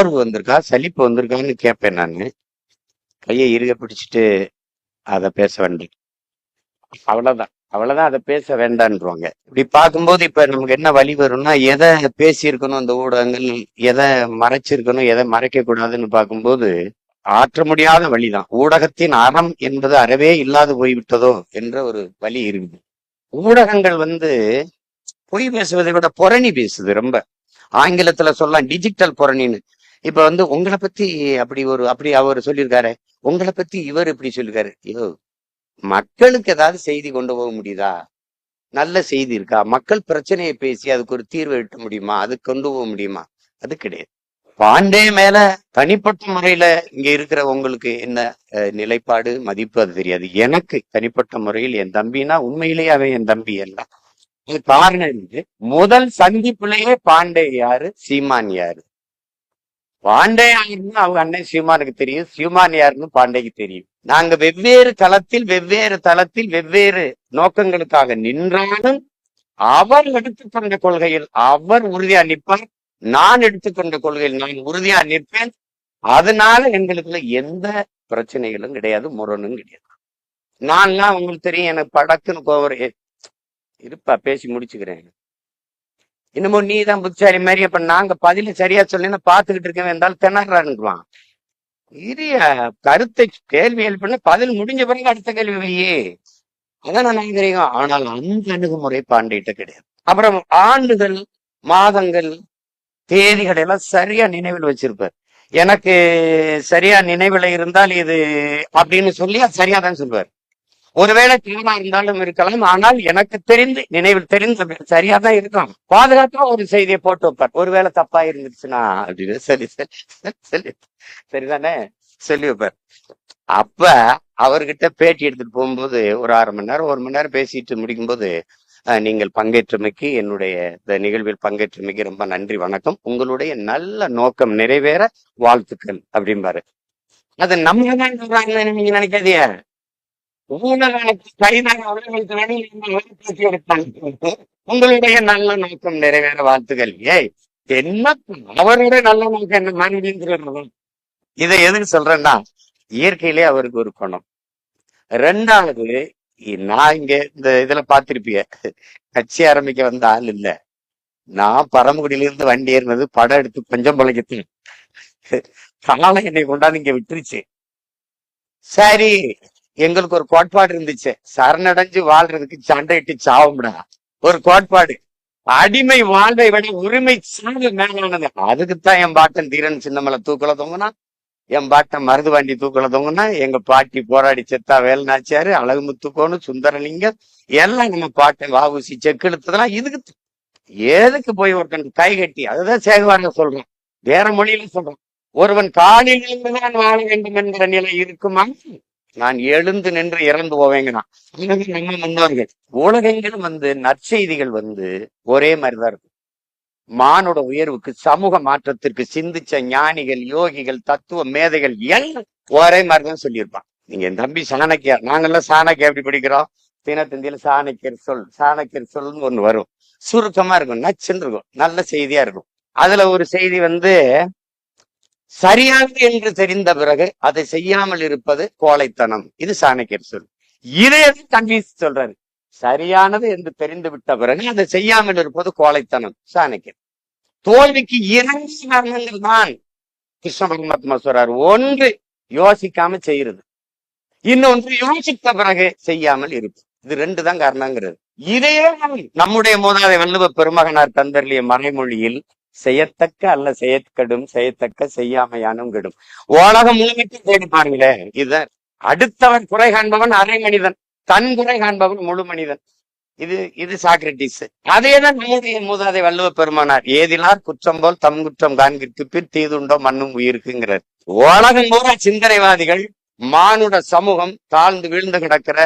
சோர்வு வந்திருக்கா? சலிப்பு வந்திருக்கான்னு கேட்பேன் நான். கையை இறுக பிடிச்சிட்டு அதை பேச வேண்டாம். அவ்வளவுதான். அவ்வளவுதான் அதை பேச வேண்டான்றாங்க இப்படி பார்க்கும்போது இப்ப நமக்கு என்ன வழி வரும்னா எதை பேசியிருக்கணும் அந்த ஊடகங்கள் எதை மறைச்சிருக்கணும் எதை மறைக்க கூடாதுன்னு பார்க்கும்போது ஆற்ற முடியாத வழிதான். ஊடகத்தின் அறம் என்பது அறவே இல்லாது போய்விட்டதோ என்ற ஒரு வழி இருக்குது. ஊடகங்கள் வந்து பொய் பேசுவதை விட புரணி பேசுது ரொம்ப. ஆங்கிலத்துல சொல்லலாம் டிஜிட்டல் புரணின்னு இப்ப வந்து உங்களை பத்தி அப்படி ஒரு அப்படி அவர் சொல்லியிருக்காரு. உங்களை பத்தி இவர் இப்படி சொல்லிருக்காரு ஐயோ மக்களுக்கு ஏதாவது செய்தி கொண்டு போக முடியுதா? நல்ல செய்தி இருக்கா? மக்கள் பிரச்சனையை பேசி அதுக்கு ஒரு தீர்வு எட்ட முடியுமா? அது கொண்டு போக முடியுமா? அது கிடையாது. பாண்டே மேல தனிப்பட்ட முறையில இங்க இருக்கிற உங்களுக்கு என்ன நிலைப்பாடு மதிப்பு அது தெரியாது. எனக்கு தனிப்பட்ட முறையில் என் தம்பினா உண்மையிலேயே அவன் என் தம்பி அல்ல. காரணம் முதல் சந்திப்புலயே பாண்டே யாரு? சீமான் யாரு? பாண்டே யாருன்னு அவங்க அண்ணன் சீமானுக்கு தெரியும். சீமான் யாருன்னு பாண்டேக்கு தெரியும். நாங்க வெவ்வேறு களத்தில் வெவ்வேறு தளத்தில் வெவ்வேறு நோக்கங்களுக்காக நின்றாலும் அவர் எடுத்துக்கொண்ட கொள்கையில் அவர் உறுதியா நிற்பார். நான் எடுத்துக்கொண்ட கொள்கையில் நான் உறுதியா நிற்பேன். அதனால எங்களுக்குள்ள எந்த பிரச்சனைகளும் கிடையாது முரணும் கிடையாது. நான்லாம் உங்களுக்கு தெரியும் எனக்கு படக்குன்னு கோவரே இருப்பா பேசி முடிச்சுக்கிறேன். இன்னமும் நீ தான் புத்திசாரி மாதிரி அப்ப நாங்க பதில சரியா சொல்லினா பாத்துக்கிட்டு இருக்கவே இருந்தாலும் திணறாருவான் இரிய கருத்தை கேள்வி எழுப்பின பதில் முடிஞ்ச பிறகு அடுத்த கேள்வி வையே. அதான் நான் தெரியும் ஆனால் அந்த அணுகுமுறை பாண்டிட்ட கிடையாது. அப்புறம் ஆண்டுகள் மாதங்கள் தேதிகள் எல்லாம் சரியா நினைவில் வச்சிருப்பார். எனக்கு சரியா நினைவில் இருந்தால் இது அப்படின்னு சொல்லி அது சரியா தான் சொல்வார். ஒருவேளை தீவிரமா இருந்தாலும் இருக்கலாம். ஆனால் எனக்கு தெரிந்து நினைவில் தெரிந்த சரியா தான் இருக்கும். பாதுகாப்பா ஒரு செய்தியை போட்டு வைப்பார். ஒருவேளை தப்பா இருந்துச்சுன்னா அப்படின்னு சரி சரி சரி, சரிதானே? சொல்லி வைப்பார். அப்ப அவர்கிட்ட பேட்டி எடுத்துட்டு போகும்போது ஒரு அரை மணி நேரம் ஒரு மணி நேரம் பேசிட்டு முடிக்கும்போது அஹ், நீங்கள் பங்கேற்றமைக்கு என்னுடைய இந்த நிகழ்வில் பங்கேற்றமைக்கு ரொம்ப நன்றி வணக்கம். உங்களுடைய நல்ல நோக்கம் நிறைவேற வாழ்த்துக்கள் அப்படிம்பாரு. அது நம்ம தான் சொல்றாங்கன்னு நீங்க நினைக்காதீங்க. ஊழலுக்கு கைதாக அவர்களுக்கு வெளியில் வெளிப்படுத்தி எடுத்தாங்க. உங்களுடைய நல்ல நோக்கம் நிறைவேற வாழ்த்துக்கள் ஏய் என்ன அவருடைய நல்ல நோக்கம் என்ன? மனிதங்கிறது இதை எதுக்கு சொல்றேன்னா இயற்கையிலே அவருக்கு ஒரு குணம். ரெண்டாவது நான் இங்க இந்த இதுல பாத்திருப்பிய கட்சி ஆரம்பிக்க வந்த ஆள் இல்ல. நான் பரமக்குடியில இருந்து வண்டி ஏறினது படம் எடுத்து கொஞ்சம் பழக்கத்தில் காலம் என்னை கொண்டாந்து இங்க விட்டுருச்சு. சரி எங்களுக்கு ஒரு கோட்பாடு இருந்துச்சு. சரணடைஞ்சு வாழ்றதுக்கு சண்டையிட்டு சாவும்டா. ஒரு கோட்பாடு. அடிமை வாழ்வை விட உரிமை சாவு மேலானது. அதுக்குத்தான் என் பாட்டன் தீரன் சின்னமலை தூக்கல தொங்குனா என் பாட்டன் மருதுவாண்டி தூக்கல தொங்குனா எங்க பாட்டி போராடி செத்தா வேலுநாச்சியாரு அழகுமுத்துக்கோனு சுந்தரலிங்கம் எல்லாம் நம்ம பாட்டன் வாவுசி செக்கு இழுத்ததெல்லாம் இதுக்கு எதுக்கு போய் ஒருத்தன் கை கட்டி அதுதான் சேகுவாங்க சொல்றேன். வேற மொழியில சொல்றேன். ஒருவன் காலில் இருந்துதான் வாழ வேண்டும் என்கிற நிலை இருக்குமா? நான் எழுந்து நின்று இறந்து போவேங்கண்ணா. நம்ம முன்னோர்கள் உலகெங்கிலும் வந்து நற்செய்திகள் வந்து ஒரே மாதிரிதான் இருக்கும். மானுட உயர்வுக்கு சமூக மாற்றத்திற்கு சிந்திச்ச ஞானிகள் யோகிகள் தத்துவ மேதைகள் எல்லாம் ஒரே மாதிரிதான் சொல்லியிருப்பான் நீங்க என் தம்பி சாணக்கியார் நாங்கெல்லாம் சாணக்கியா எப்படி படிக்கிறோம்? தினத்தந்தியில சாணக்கியர் சொல் சாணக்கியர் சொல்னு ஒண்ணு வரும். சுருக்கமா இருக்கும் நச்சுன்னு இருக்கும் நல்ல செய்தியா இருக்கும். அதுல ஒரு செய்தி வந்து சரியானது என்று தெரிந்த பிறகு அதை செய்யாமல் இருப்பது கோழைத்தனம். இது சாணக்கியர் சொல். இதே தம்பி சொல்றாரு? சரியானது என்று தெரிந்து விட்ட பிறகு அதை செய்யாமல் இருப்பது கோழைத்தனம். சாணக்கியர். தோல்விக்கு இரண்டு காரணங்கள் தான் கிருஷ்ண பரமாத்மா சொல்றாரு. ஒன்று யோசிக்காம செய்யறது. இன்னொன்று யோசித்த பிறகு செய்யாமல் இருப்பு இது ரெண்டு தான் காரணங்கிறது. இதே நம்முடைய மூதாதை வள்ளுவ பெருமகனார் தந்தர்லிய மறைமொழியில் செய்யத்தக்க அல்ல செய்யக்கடும் செய்யத்தக்க செய்யாமையானும் கெடும். உலகம் முழுமைக்கும் தேடி பாருங்களே இதுதான் அடுத்தவன் குறை காண்பவன் அரை மனிதன். தன் குறை காண்பவன் முழு மனிதன். இது இது சாக்ரட்டிஸ். அதேதான் நம்முடைய மூதாதை வள்ளுவ பெருமானார். ஏதிலார் குற்றம் போல் தம் குற்றம் காண்கிற்கு பின் தீதுண்டோ மண்ணும் உயிருக்குங்கிறார். உலகம் பூரா சிந்தனைவாதிகள் மானுட சமூகம் தாழ்ந்து வீழ்ந்து கிடக்கிற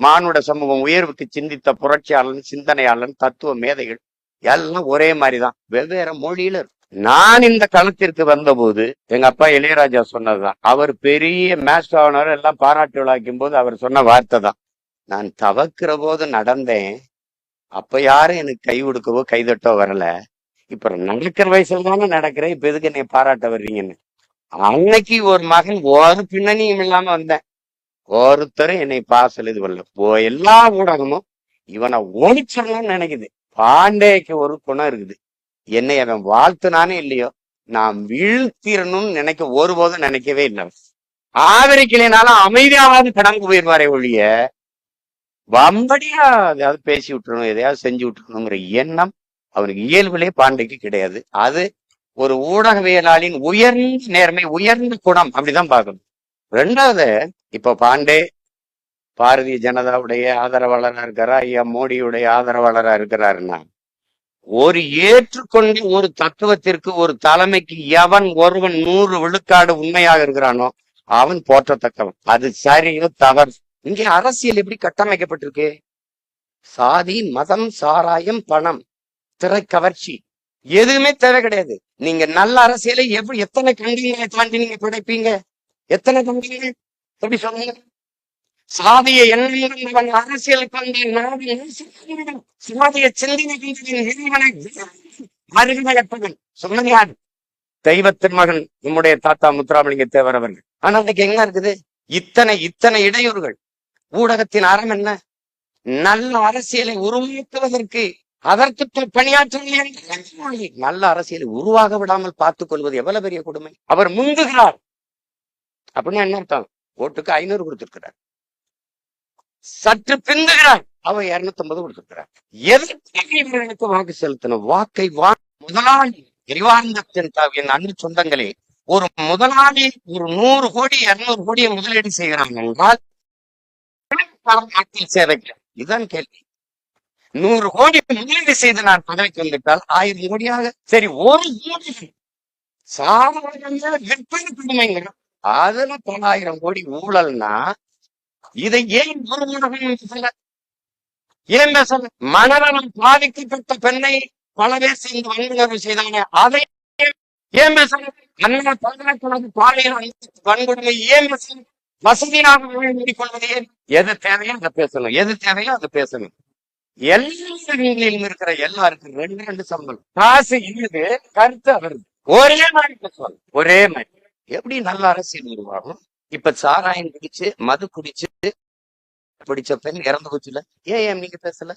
மானுட சமூகம் உயர்வுக்கு சிந்தித்த புரட்சியாளன் சிந்தனையாளன் தத்துவ மேதைகள். எல்லாம் ஒரே மாதிரிதான். வெவ்வேறு மொழியில நான் இந்த களத்திற்கு வந்தபோது எங்க அப்பா இளையராஜா சொன்னதுதான். அவர் பெரிய மேஸ்டர் ஆனவர் எல்லாம் பாராட்டு விழாக்கும் போது அவர் சொன்ன வார்த்தை தான் நான் தவக்கிற போது நடந்தேன். அப்ப யாரும் எனக்கு கை கொடுக்கவோ கைதட்டோ வரல. இப்ப நடக்கிற வயசுல தானே நடக்கிறேன். இப்ப எதுக்கு என்னை பாராட்ட வர்றீங்கன்னு. அன்னைக்கு ஒரு மகன் ஒரு பின்னணியும் இல்லாம வந்தேன். ஒருத்தரும் என்னை பாசல் இது பண்ணல. ஓ எல்லா ஊடகமும் இவனை ஒழிச்சிடணும்னு நினைக்குது. பாண்டேக்கு ஒரு குணம் இருக்குது. என்னை அவன் வாழ்த்துனானே இல்லையோ நான் வீழ்த்திடணும்னு நினைக்க ஒருபோதும் நினைக்கவே இல்லை. ஆதரிக்கலைனாலும் அமைதியாவது கடந்து போயிருவாரே ஒழிய வம்படியா எதையாவது பேசி விட்டுறணும் எதையாவது செஞ்சு விட்டுறணுங்கிற எண்ணம் அவனுக்கு இயல்பிலே பாண்டைக்கு கிடையாது. அது ஒரு ஊடகவியலாளின் உயர்ந்த நேர்மை உயர்ந்த குணம் அப்படிதான் பார்க்கணும். ரெண்டாவது இப்ப பாண்டே பாரதிய ஜனதாவுடைய ஆதரவாளரா இருக்கிறா ஐயா மோடியுடைய ஆதரவாளரா இருக்கிறாருன்னா? ஒரு ஏற்றுக்கொண்டு ஒரு தத்துவத்திற்கு ஒரு தலைமைக்கு எவன் ஒருவன் நூறு விழுக்காடு உண்மையாக இருக்கிறானோ அவன் போற்றத்தக்கவன். அது சரியோ தவறு. இங்கே அரசியல் எப்படி கட்டமைக்கப்பட்டிருக்கு? சாதி மதம் சாராயம் பணம் திரை கவர்ச்சி. எதுவுமே தேவை கிடையாது. நீங்க நல்ல அரசியலை எப்படி எத்தனை கண்டிகளை தாண்டி நீங்க படைப்பீங்க? எத்தனை கண்டிகள் எப்படி சொல்லுங்க? சாதிய எண்ணங்களுடன் அரசியல் வந்த நாடு சாதிய சிந்தனை இறைவனை அருகமையப்பவன் சொன்னது யார் தெய்வத்தின் மகன் நம்முடைய தாத்தா முத்துராமலிங்க தேவர் அவர்கள். ஆனா அன்னைக்கு எங்க இருக்குது? இத்தனை இத்தனை இடையூறுகள். ஊடகத்தின் அறம் என்ன? நல்ல அரசியலை உருவாக்குவதற்கு அதற்கு பணியாற்றவில்லை நல்ல அரசியலை உருவாக விடாமல் பார்த்துக் கொள்வது எவ்வளவு பெரிய கொடுமை? அவர் முந்துகிறார் அப்படின்னா என்ன அர்த்தம்? ஓட்டுக்கு ஐநூறு கொடுத்திருக்கிறார். சற்று பிந்துகிறாய் அவன் இருநூத்தி ஐம்பது கொடுத்திருக்கிறான். எதற்காக இவர்களுக்கு வாக்கு செலுத்தணும்? வாக்கை வா முதலாளி எரிவார்ந்தத்தின் என் அன்பு சொந்தங்களே ஒரு முதலாளி ஒரு நூறு கோடி இருநூறு கோடியை முதலீடு செய்கிறாங்க என்றால் மக்கள் சேவைக்கு இதுதான் கேள்வி. நூறு கோடி முதலீடு செய்து நான் பதவிக்கு வந்துவிட்டால் ஆயிரம் கோடியாக சரி ஒரு கோடி. சாதாரண விற்பனை புதுமைங்க அதுல தொள்ளாயிரம் கோடி ஊழல்னா இதை ஏன் ஒரு ஏன் பேசல மனநலம் பாதிக்கப்பட்ட பெண்ணை பல பேர் சேர்ந்து வன்முறை செய்தாங்க. அதை ஏன் பேசல அண்ணா பல்கலைக்கழக பாலியல் வன்கொடுமை ஏன் பேசல வசதியாக மூடிக்கொள்வது ஏன்? எது தேவையோ அதை பேசணும். எது தேவையோ அதை பேசணும். எல்லா இடங்களிலும் இருக்கிற எல்லாருக்கும் ரெண்டு ரெண்டு சம்பளம் காசு இல்லது கருத்து அவருது ஒரே மாதிரி பேசுவாங்க. ஒரே மாதிரி. எப்படி நல்ல அரசியல் நிர்வாகம்? இப்ப சாராயம் குடிச்சு மது குடிச்சு பிடிச்ச பெண் இறந்து போச்சுல ஏன் நீங்க பேசல?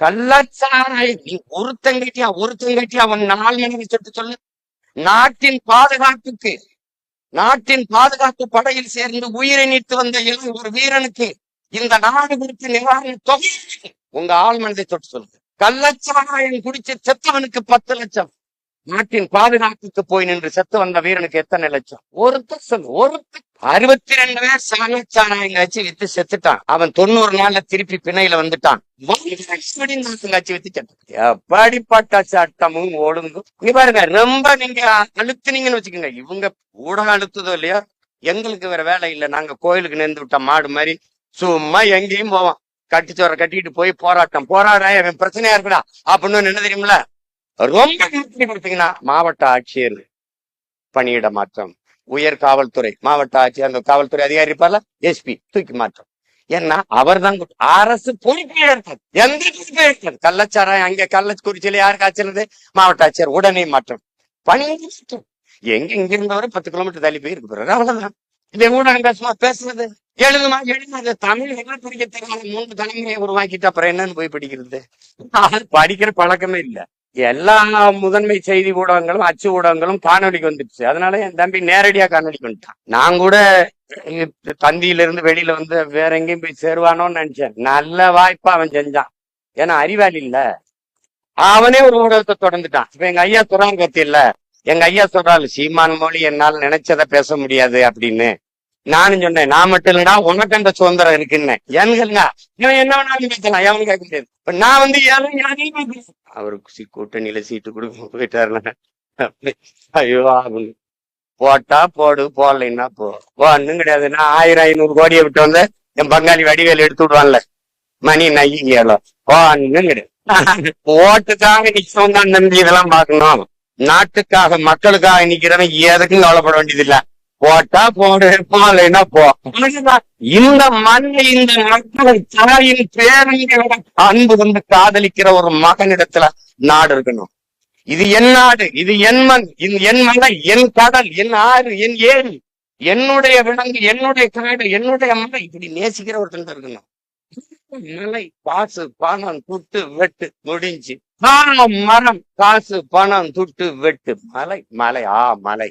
கள்ளச்சாராயம் நீ ஒருத்தங்கட்டியா ஒருத்தங்கட்டியா அவன் நாள் எனக்கு சொட்டு சொல்லு. நாட்டின் பாதுகாப்புக்கு நாட்டின் பாதுகாப்பு படையில் சேர்ந்து உயிரை நீத்து வந்த இளம் ஒரு வீரனுக்கு இந்த நாடு குறித்து நிவாரண தொகை உங்க ஆள் மனதை தொட்டு சொல்லுங்க. கள்ளச்சாராயம் குடிச்சு செத்தவனுக்கு பத்து லட்சம். நாட்டின் பாதுகாப்புக்கு போய் நின்று செத்து வந்த வீரனுக்கு எத்தனை லட்சம்? ஒருத்தர் சொல்லு ஒருத்தர். அறுபத்தி ரெண்டு பேர் சாணச்சாராயங்க வச்சு வித்து செத்துட்டான். அவன் தொண்ணூறு நாள்ல திருப்பி பிணையில வந்துட்டான். வச்சு வித்து எப்படிப்பட்ட சட்டமும் ஒழுங்கும் நீ பாருங்க ரொம்ப நீங்க அழுத்துனீங்கன்னு வச்சுக்கோங்க. இவங்க ஊடகம் அழுத்துதோ இல்லையோ எங்களுக்கு வேற வேலை இல்லை. நாங்க கோயிலுக்கு நேர்ந்து விட்ட மாடு மாதிரி சும்மா எங்கேயும் போவோம். கட்டிச்சோரை கட்டிட்டு போய் போராட்டம். போராட அவன் பிரச்சனையா இருக்குடா. அப்படின்னு என்ன தெரியுமில. ரொம்ப கொடுத்தீங்கன்னா மாவட்ட ஆட்சியர் பணியிட மாற்றம். உயர் காவல்துறை மாவட்ட ஆட்சியர் அந்த காவல்துறை அதிகாரி இருப்பார்ல எஸ்பி தூக்கி மாற்றம். ஏன்னா அவர் தான் அரசு பொறுப்பே இருக்காது எந்த பொறுப்பே இருக்காது கள்ளச்சாராயம் அங்க கள்ளக்குறிச்சியில யாருக்கு ஆச்சுறது மாவட்ட ஆட்சியர் உடனே மாற்றம். பணி எங்க இங்க இருந்தவரை பத்து கிலோமீட்டர் தள்ளி போய் இருக்கு போறாரு. அவ்வளவுதான். இதை ஊடகம் பேசுமா பேசுறது எழுதுமா எழுதுறது தமிழ் என்ன படிக்க தெரியாத மூன்று தலைமுறையை உருவாக்கிட்டு அப்புறம் என்னன்னு போய் படிக்கிறது? அது படிக்கிற பழக்கமே இல்ல. எல்லா முதன்மை செய்தி ஊடகங்களும் அச்சு ஊடகங்களும் காணொலிக்கு வந்துடுச்சு. அதனால என் தம்பி நேரடியா காணொலிக்கு வந்துட்டான். நான் கூட இப்ப தந்தியில இருந்து வெளியில வந்து வேற எங்கேயும் போய் சேருவானோன்னு நினைச்சேன். நல்ல வாய்ப்பா அவன் செஞ்சான். ஏன்னா அறிவாளி இல்ல. அவனே ஒரு ஊடகத்தை தொடர்ந்துட்டான். இப்ப எங்க ஐயா சொல்றாங்க பத்தி இல்ல எங்க ஐயா சொல்றாரு சீமான் மொழி என்னால் நினைச்சதை பேச முடியாது அப்படின்னு. நானும் சொன்னேன் நான் மட்டும் இல்லைன்னா உனக்கு அந்த சுதந்திரம் இருக்குன்னு. ஏன்னு இவன் என்ன வேணாலும் பேசலாம். எவனும் கேட்க முடியாது. இப்ப நான் வந்து யாரும் யாரையும் பேச- அவருக்கு கூட்டணியில சீட்டு கொடுக்க போயிட்டாருன்னா ஐயோ அவங்க போட்டா போடு போடலைன்னா போ. ஒண்ணும் கிடையாது. நான் ஆயிரம் ஐநூறு கோடியை விட்டு வந்து என் பங்காளி வடிவேல் எடுத்து விடுவான்ல. மணி நையோ ஒண்ணும் கிடையாது. ஓட்டுக்காக நிச்சயம் தான் நம்பி இதெல்லாம் பார்க்கணும். நாட்டுக்காக மக்களுக்காக நிக்கிறவன் எதுக்கும் கவலைப்பட வேண்டியதில்ல. போட்டா போடு போலைன்னா போ? இந்த மண்ணை இந்த மக்களை தாயின் பேரங்க அன்பு வந்து காதலிக்கிற ஒரு மகனிடத்துல நாடு இருக்கணும். இது என் நாடு இது என் மண் இது என் மலை என் கடல் என் ஆறு என் ஏரி என்னுடைய விலங்கு என்னுடைய காடு என்னுடைய மலை. இப்படி நேசிக்கிற ஒருத்தன் இருக்கணும். மலை காசு பணம் துட்டு வெட்டு முடிஞ்சு. மரம் காசு பணம் துட்டு வெட்டு. மலை மலை ஆ மலை.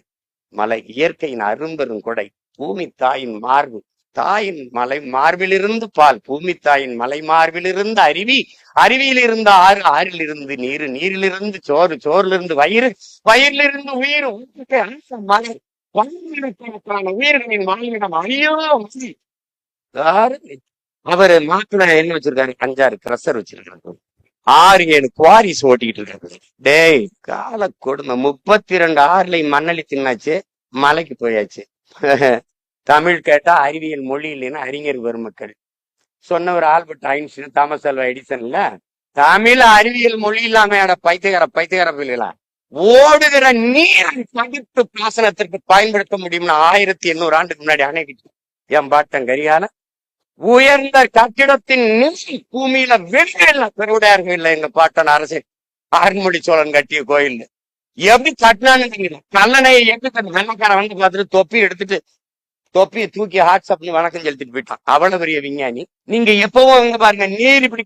மலை இயற்கையின் அரும்பெரும் கொடை பூமி தாயின் மார்பு தாயின் மலை மார்பிலிருந்து பால் பூமி தாயின் மலை மார்பிலிருந்து அருவி அருவியில் இருந்த ஆறு ஆறில் இருந்து நீர் நீரிலிருந்து சோறு சோறிலிருந்து வயிறு வயிறிலிருந்து உயிர் மலை வாழ்விடத்திற்கான உயிர்களின் வாழ்விடம் ஐயோ அவர் அவரு மாப்பிள்ள என்ன வச்சிருக்காரு? அஞ்சாறு கிரசர் வச்சிருக்காரு. ஆறு ஏழு குவாரிஸ் ஓட்டிக்கிட்டு இருக்காங்க டேய் கால கொடுமை முப்பத்தி ரெண்டு ஆறுல மண்ணளி தின்னாச்சு மலைக்கு போயாச்சு. தமிழ் கேட்டா அறிவியல் மொழி இல்லைன்னா அறிஞர் பெருமக்கள் ஒரு ஆல்பர்ட் ஐன்ஸ்டீன் தாமஸ் அல்வா எடிசன்ல தமிழ் அறிவியல் மொழி இல்லாம பைத்தியகார பைத்தியகார பிள்ளைகளா ஓடுகிற நீரை தடுத்து பாசனத்திற்கு பயன்படுத்த முடியும்னு ஆயிரத்தி எண்ணூறு ஆண்டுக்கு முன்னாடி அணைக்கிட்டு என் பாட்டன் கரியால உயர்ந்த கட்டிடத்தின் நிலை பூமியில வெளியில பெருவுடையார்கள் இல்ல எங்க பாட்டன் அரசு ஆறுமொழி சோழன் கட்டிய கோயில் எப்படி கட்டினான்னு கல்லணையை எப்படி தன் வெள்ளக்காரன் வந்து பார்த்துட்டு தொப்பி எடுத்துட்டு தொப்பியை தூக்கி ஹாட்ஸ்அப்ல வணக்கம் செலுத்திட்டு போயிட்டான். அவ்வளவு பெரிய விஞ்ஞானி. நீங்க எப்பவும் இங்க பாருங்க நீர் இப்படி